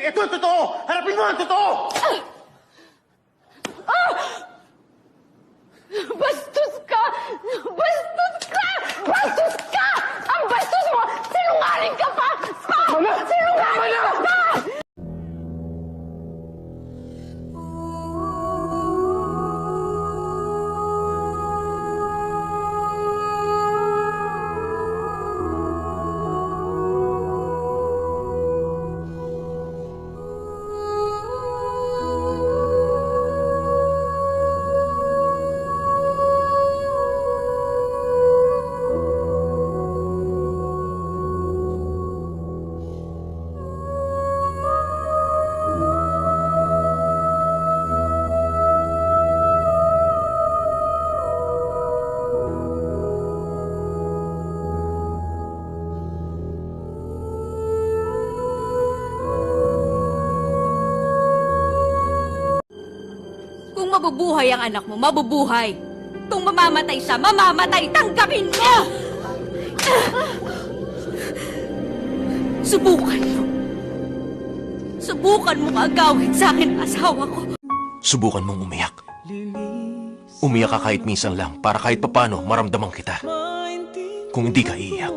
Ito ang totoo! Harapin mo ang totoo! Mabubuhay ang anak mo, mabubuhay. Kung mamamatay siya, mamamatay. Tanggapin mo! Subukan mo. Subukan mo agawin sa akin ang asawa ko. Subukan mong umiyak. Umiyak ka kahit minsan lang para kahit papano maramdaman kita. Kung hindi ka iiyak,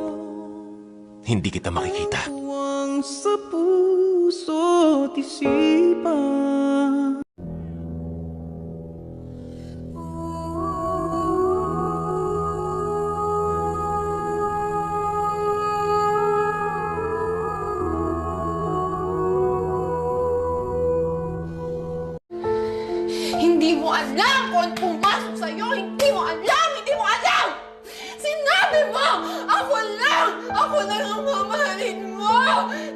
hindi kita makikita. Tuwang sa puso't isipan alam kung ano pumasok sa'yo! Hindi mo alam! Hindi mo alam! Sinabi mo! Ako lang! Ako lang ang mamahalin mo!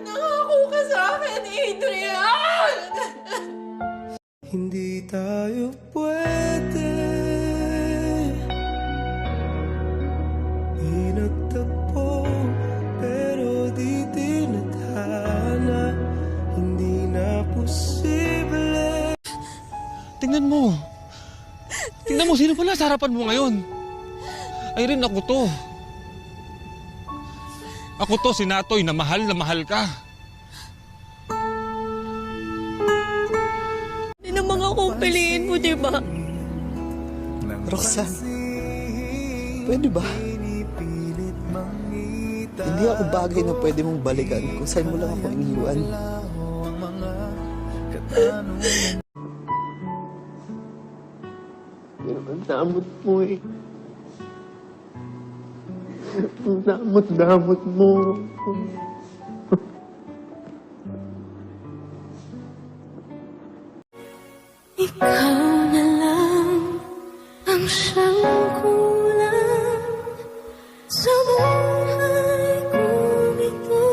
Nangako ka sa akin, Adrian! Hindi tayo pwede Di nagtagpo Pero di tinadhana Hindi na posible Tingnan mo. Tingnan mo, sino pala sa harapan mo ngayon? Ay rin ako to. Ako to, si Natoy, na mahal na mahal ka. Hindi naman ako piliin mo, di ba? Roxanne, pwede ba? Hindi ako bagay na pwede mong balikan kung saan mo lang ako iniwan. Damot mo eh. Ang damot-damot mo. Ikaw na lang ang siyang kulang sa buhay kong ito.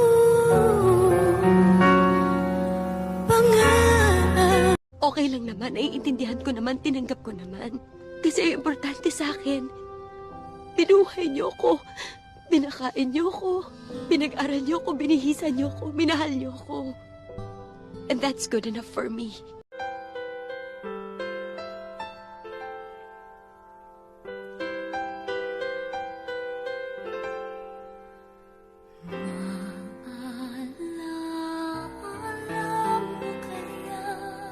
Pangarap Okay lang naman, naiintindihan ko naman, tinanggap ko naman. Kasi ang importante sa akin, binuhay niyo ko, binakain niyo ko, pinag-aral niyo ko, binihisan niyo ko, minahal niyo ko. And that's good enough for me.